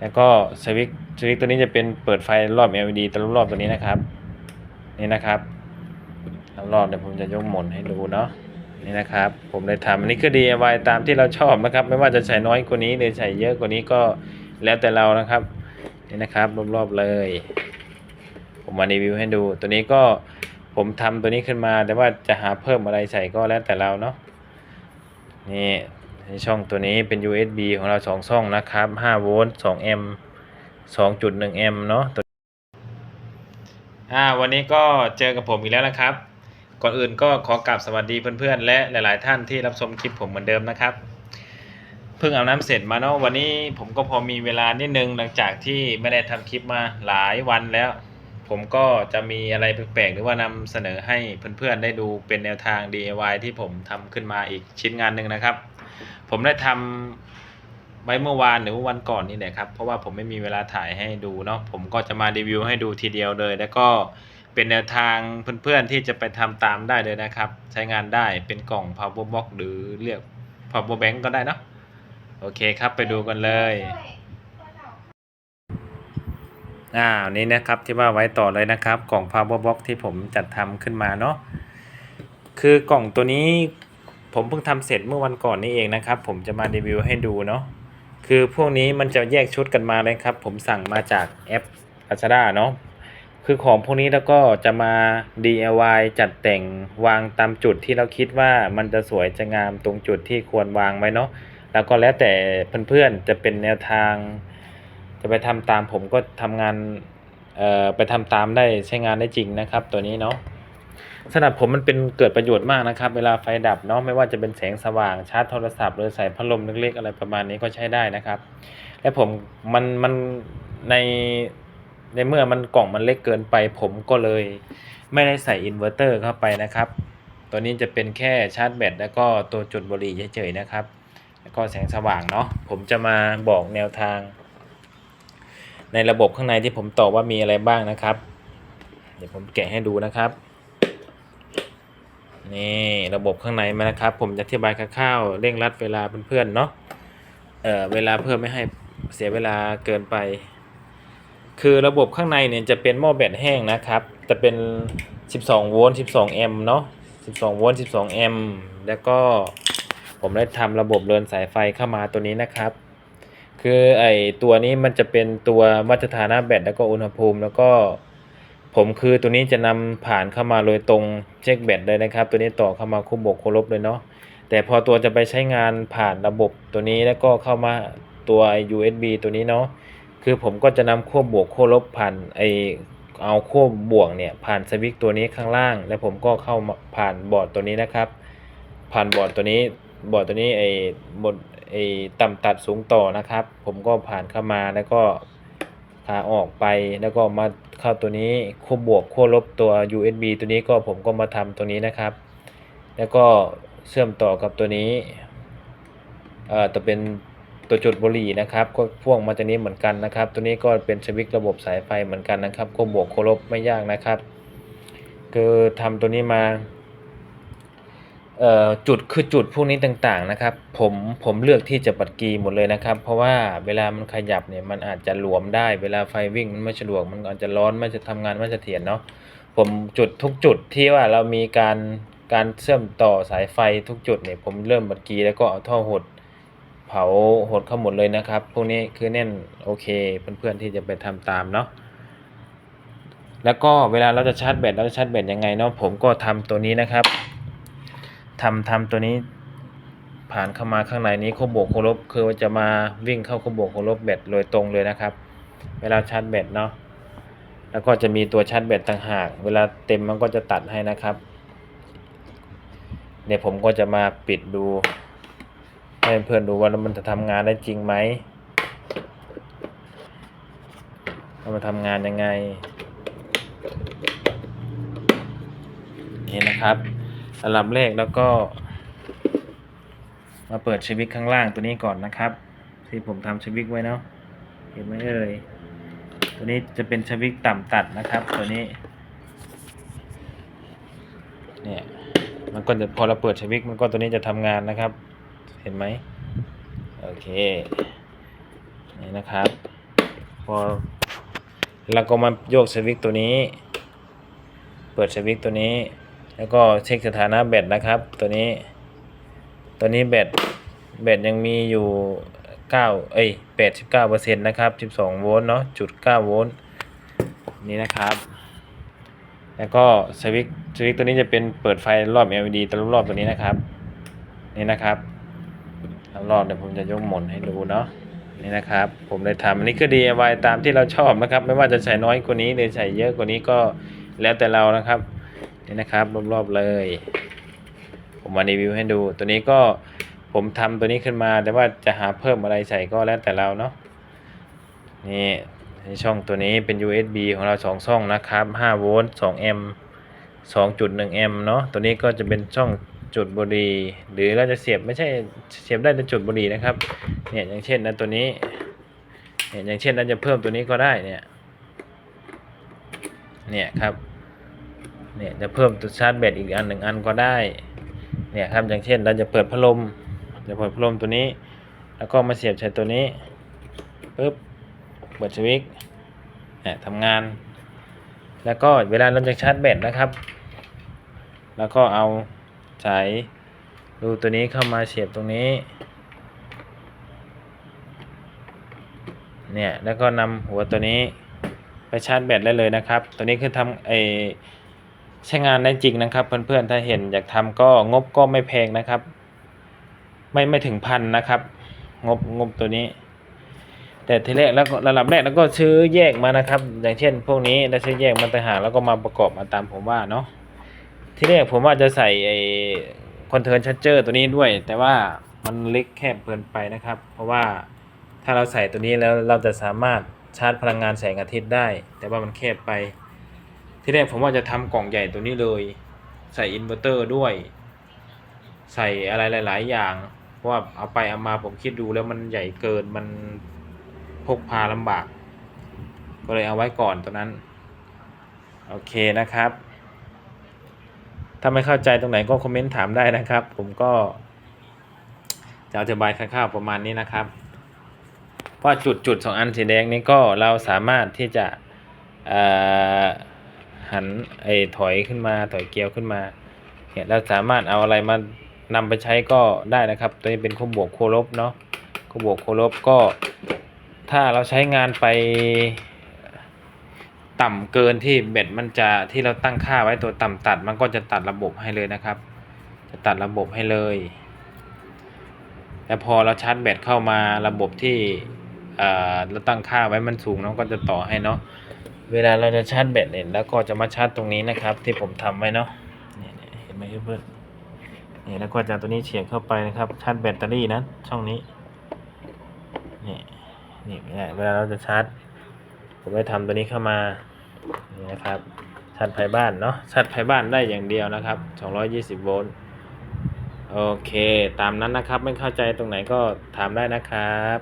แล้วก็สวิตช์สวิตช์ตัวนี้จะเป็นเปิดไฟรอบ LED ตลอดรอบตัวนี้นะครับ นี่นะครับรอบเดี๋ยวผมจะยกหมุนให้ดูเนาะนี่นะครับ ผมได้ทำอันนี้คือ DIY ตามที่เราชอบนะครับ ไม่ว่าจะใส่น้อยกว่านี้หรือใส่เยอะกว่านี้ก็แล้วแต่เรานะครับ นี่นะครับรอบๆเลย ผมมารีวิวให้ดู ตัวนี้ก็ผมทำตัวนี้ขึ้นมา แต่ว่าจะหาเพิ่มอะไรใส่ก็แล้วแต่เราเนาะนี่ ช่องตัวนี้เป็น USB ของเราสองช่องนะครับ5โวลต์2แอมป์2.1แอมป์เนาะวอ่าวันนี้ก็เจอกับผมอีกแล้วนะครับ ก่อนอื่นก็ขอกราบสวัสดีเพื่อนๆ และหลายๆท่านที่รับชมคลิปผมเหมือนเดิมนะครับ เพิ่งอาบน้ำเสร็จมาเนาะวันนี้ผมก็พอมีเวลานิดนึงหลังจากที่ไม่ได้ทำคลิปมาหลายวันแล้ว ผมก็จะมีอะไรแปลกๆ หรือว่านำเสนอให้เพื่อนๆ ได้ดูเป็นแนวทาง DIY ที่ผมทำขึ้นมาอีกชิ้นงานหนึ่งนะครับ ผมได้ทำไว้เมื่อวานหรือวันก่อนนี่แหละครับ เพราะว่าผมไม่มีเวลาถ่ายให้ดูเนาะผมก็จะมารีวิวให้ดูทีเดียวเลย แล้วก็เป็นแนวทางเพื่อนๆที่จะไปทำตามได้เลยนะครับ ใช้งานได้เป็นกล่อง power box หรือเรียก power bank ก็ได้เนาะโอเคครับไปดูกันเลยอ่านี้นะครับที่ว่าไว้ต่อเลยนะครับ กล่อง power box ที่ผมจัดทำขึ้นมาเนาะคือกล่องตัวนี้ ผมเพิ่งทำเสร็จเมื่อวันก่อนนี้เองนะครับ ผมจะมารีวิวให้ดูเนาะคือพวกนี้มันจะแยกชุดกันมาเลยครับ ผมสั่งมาจากแอป Lazada เนาะคือของพวกนี้แล้วก็จะมา DIY จัดแต่งวางตามจุดที่เราคิดว่ามันจะสวยจะงามตรงจุดที่ควรวางไว้เนาะแล้วก็แล้วแต่เพื่อนๆจะเป็นแนวทาง จะไปทำตามผมก็ทำงานเอ่อไปทำตามได้ใช้งานได้จริงนะครับ ตัวนี้เนาะ สำหรับผมมันเป็นเกิดประโยชน์มากนะครับ เวลาไฟดับเนาะไม่ว่าจะเป็นแสงสว่างชาร์จโทรศัพท์หรือใส่พัดลมเล็กๆอะไรประมาณนี้ก็ใช้ได้นะครับ และผมมันมันในในเมื่อมันกล่องมันเล็กเกินไป ผมก็เลยไม่ได้ใส่อินเวอร์เตอร์เข้าไปนะครับ ตัวนี้จะเป็นแค่ชาร์จแบตแล้วก็ตัวจุดบุหรี่เฉยๆนะครับ แล้วก็แสงสว่างเนาะผมจะมาบอกแนวทาง ในระบบข้างในที่ผมต่อว่ามีอะไรบ้างนะครับ เดี๋ยวผมแกะให้ดูนะครับ นี่ระบบข้างในมานะครับ ผมจะอธิบายคร่าวๆเร่งรัดเวลาเพื่อนๆเนาะเออเวลาเพื่อไม่ให้เสียเวลาเกินไป คือระบบข้างในเนี่ยจะเป็นหม้อแบตแห้งนะครับ จะเป็น 12 โวลต์ 12 แอมป์เนาะ 12 โวลต์ 12 แอมป์แล้วก็ผมได้ทำระบบเดินสายไฟเข้ามาตัวนี้นะครับ คือไอตัวนี้มันจะเป็นตัววัดสถานะแบตแล้วก็อุณหภูมิแล้วก็ ผมคือตัวนี้จะนำผ่านเข้ามาโดยตรงเช็คแบตเลยนะครับ ตัวนี้ต่อเข้ามาคู่บวกคู่ลบเลยเนาะแต่พอตัวจะไปใช้งานผ่านระบบตัวนี้แล้วก็เข้ามาตัว USB ตัวนี้เนาะคือผมก็จะนำขั้วบวกขั้วลบผ่านไอเอาขั้วบวกเนี่ยผ่านสวิตช์ตัวนี้ข้างล่าง แล้วผมก็เข้าผ่านบอร์ดตัวนี้นะครับ ผ่านบอร์ดตัวนี้บอร์ดตัวนี้ไอบนไอต่ำตัดสูงต่อนะครับ ผมก็ผ่านเข้ามาแล้วก็ ขาออกไปแล้วก็มาเข้าตัวนี้ขั้วบวกขั้วลบตัว USB ตัวนี้ก็ผมก็มาทำตัวนี้นะครับ แล้วก็เชื่อมต่อกับตัวนี้เอ่อจะเป็นตัวจุดบุหรี่นะครับ ก็พ่วงมาตัวนี้เหมือนกันนะครับ ตัวนี้ก็เป็นสวิตช์ระบบสายไฟเหมือนกันนะครับขั้วบวกขั้วลบไม่ยากนะครับ คือทำตัวนี้มา เอ่อจุดคือจุดพวกนี้ต่างๆนะครับ ผมผมเลือกที่จะปัดกีหมดเลยนะครับ เพราะว่าเวลามันขยับเนี่ยมันอาจจะหลวมได้ เวลาไฟวิ่งมันไม่สะดวกมันอาจจะร้อนไม่จะทำงานไม่เสถียรเนาะผมจุดทุกจุดที่ว่าเรามีการการเชื่อมต่อสายไฟทุกจุดเนี่ยผมเริ่มปัดกีแล้วก็เอาท่อหดเผาหดเข้าหมดเลยนะครับ พวกนี้คือแน่นโอเคเพื่อนๆที่จะไปทำตามเนาะแล้วก็เวลาเราจะชาร์จแบตเราจะชาร์จแบตยังไงเนาะผมก็ทำตัวนี้นะครับ ทำทำตัวนี้ผ่านเข้ามาข้างในนี้คู่บวกคู่ลบคือจะมาวิ่งเข้าคู่บวกคู่ลบแบตโดยตรงเลยนะครับ เวลาชาร์จแบตเนาะแล้วก็จะมีตัวชาร์จแบตต่างหาก เวลาเต็มมันก็จะตัดให้นะครับเดี๋ยผมก็จะมาปิดดูให้เพื่อนดูว่ามันจะทำงานได้จริงไหมว่ามันทำงานยังไงนี่นะครับ สำหรับเลขแล้วก็ มาเปิดสวิตข้างล่างตัวนี้ก่อนนะครับ ที่ผมทำสวิตไว้เนาะเห็นไหมเอ่ยตัวนี้จะเป็นสวิตต่ำตัดนะครับ ตัวนี้เนี่ยมันก็จะพอเราเปิดสวิตมันก็ตัวนี้จะทำงานนะครับ เห็นไหมโอเคนี่นะครับพอแล้วก็มาโยกสวิตตัวนี้ เปิดสวิตตัวนี้ แล้วก็เช็คสถานะแบตนะครับ ตัวนี้ ตัวนี้แบตแบตยังมีอยู่9เอ้ย89%นะครับ12โวลต์เนาะจุด9โวลต์นี่นะครับ แล้วก็สวิตช์สวิตช์ตัวนี้จะเป็นเปิดไฟรอบ LED ตลอดรอบตัวนี้นะครับ นี่นะครับรอบเดี๋ยวผมจะยกหมุนให้ดูเนาะนี่นะครับ ผมได้ทำอันนี้คือ DIY ตามที่เราชอบนะครับ ไม่ว่าจะใส่น้อยกว่านี้หรือใส่เยอะกว่านี้ก็แล้วแต่เรานะครับ นี่นะครับรอบๆเลย ผมมารีวิวให้ดู ตัวนี้ก็ผมทำตัวนี้ขึ้นมา แต่ว่าจะหาเพิ่มอะไรใส่ก็แล้วแต่เราเนาะนี่ในช่องตัวนี้เป็น USB ของเราสองช่องนะครับ5โวลต์2แอมป์2.1แอมป์เนาะตัวนี้ก็จะเป็นช่องจุดบุหรี่หรือเราจะเสียบไม่ใช่เสียบได้แต่จุดบุหรี่นะครับเนี่ยอย่างเช่นนะตัวนี้เนี่ยอย่างเช่นเราจะเพิ่มตัวนี้ก็ได้เนี่ยเนี่ยครับ เนี่ยจะเพิ่มตัวชาร์จแบตอีกอันหนึ่งอันก็ได้ เนี่ยครับอย่างเช่นเราจะเปิดพัดลมจะเปิดพัดลมตัวนี้ แล้วก็มาเสียบใช้ตัวนี้ปึ๊บเปิดสวิตช์เนี่ยทำงาน แล้วก็เวลาเราจะชาร์จแบตนะครับ แล้วก็เอาสายรูตัวนี้เข้ามาเสียบตรงนี้เนี่ยแล้วก็นำหัวตัวนี้ไปชาร์จแบตได้เลยนะครับ ตัวนี้คือทำไอ ใช้งานได้จริงนะครับ เพื่อนๆถ้าเห็นอยากทำก็งบก็ไม่แพงนะครับ ไม่ไม่ถึงพันนะครับ งบงบตัวนี้ แต่ทีแรกแล้วก็ระดับแรกแล้วก็ซื้อแยกมานะครับ อย่างเช่น พวกนี้ได้ซื้อแยกมาต่างหากแล้วก็มาประกอบมาตามผมว่าเนาะทีแรกผมว่าจะใส่ไอคอนเทนชัดเจอร์ตัวนี้ด้วย แต่ว่ามันเล็กแคบเกินไปนะครับ เพราะว่าถ้าเราใส่ตัวนี้แล้วเราจะสามารถชาร์จพลังงานแสงอาทิตย์ได้ แต่ว่ามันแคบไป ที่แรกผมว่าจะทำกล่องใหญ่ตัวนี้เลย ใส่อินเวอร์เตอร์ด้วย ใส่อะไรหลาย ๆ อย่าง เพราะว่าเอาไปเอามาผมคิดดูแล้วมันใหญ่เกินมันพกพาลำบาก ก็เลยเอาไว้ก่อนตัวนั้น โอเคนะครับ ถ้าไม่เข้าใจตรงไหนก็คอมเมนต์ถามได้นะครับ ผมก็ จะอธิบายคร่าวๆประมาณนี้นะครับเพราะจุดจุดสองอันสีแดงนี้ก็เราสามารถที่จะ หันไอ้ถอยขึ้นมาถอยเกียวขึ้นมาเนี่ยเราสามารถเอาอะไรมานำไปใช้ก็ได้นะครับ ตัวนี้เป็นคู่บวกคู่ลบเนาะคู่บวกคู่ลบก็ ถ้าเราใช้งานไปต่ำเกินที่แบตมันจะที่เราตั้งค่าไว้ตัวต่ำตัดมันก็จะตัดระบบให้เลยนะครับ จะตัดระบบให้เลยแต่พอเราชาร์จแบตเข้ามาระบบที่เอ่อเราตั้งค่าไว้มันสูงเนาะก็จะต่อให้เนาะ เวลาเราจะชาร์จแบตเนี่ยแล้วก็จะมาชาร์จตรงนี้นะครับ ที่ผมทำไว้เนาะเนี่ยเนี่ยเห็นไหมเพื่อนเนี่ยแล้วก็จะเอาตัวนี้เฉียงเข้าไปนะครับชาร์จแบตเตอรี่นะช่องนี้นี่นี่เนี่ยเวลาเราจะชาร์จผมได้ทำตัวนี้เข้ามานี่นะครับชาร์จไฟบ้านเนาะชาร์จไฟบ้านได้อย่างเดียวนะครับ 220 โวลต์โอเค ตามนั้นนะครับ ไม่เข้าใจตรงไหนก็ถามได้นะครับ